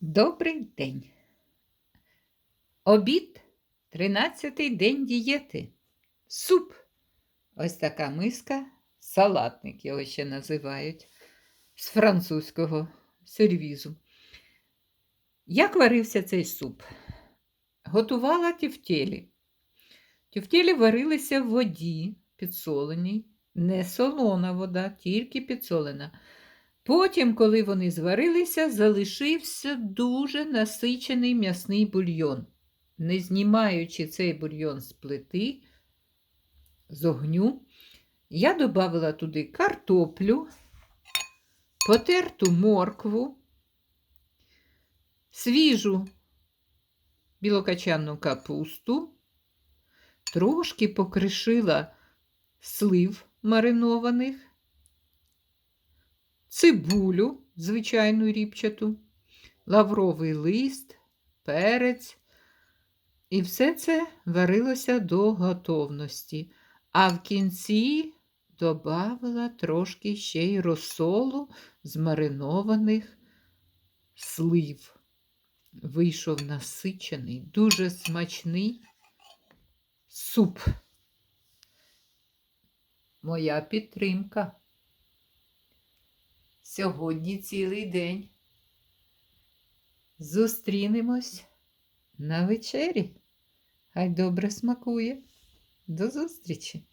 Добрий день. Обід тринадцятий день дієти. Суп. Ось така миска, салатник його ще називають, з французького сервізу. Як варився цей суп? Готувала тівтєлі. Тівтєлі варилися в воді підсоленій, не солона вода, тільки підсолена. Потім, коли вони зварилися, залишився дуже насичений м'ясний бульйон. Не знімаючи цей бульйон з плити, з огню, я додавала туди картоплю, потерту моркву, свіжу білокачанну капусту, трошки покришила слив маринованих цибулю, звичайну ріпчату, лавровий лист, перець. І все це варилося до готовності. А в кінці додавала трошки ще й розсолу з маринованих слив. Вийшов насичений, дуже смачний суп. Моя підтримка. Сьогодні цілий день. Зустрінемось на вечері. Хай добре смакує. До зустрічі!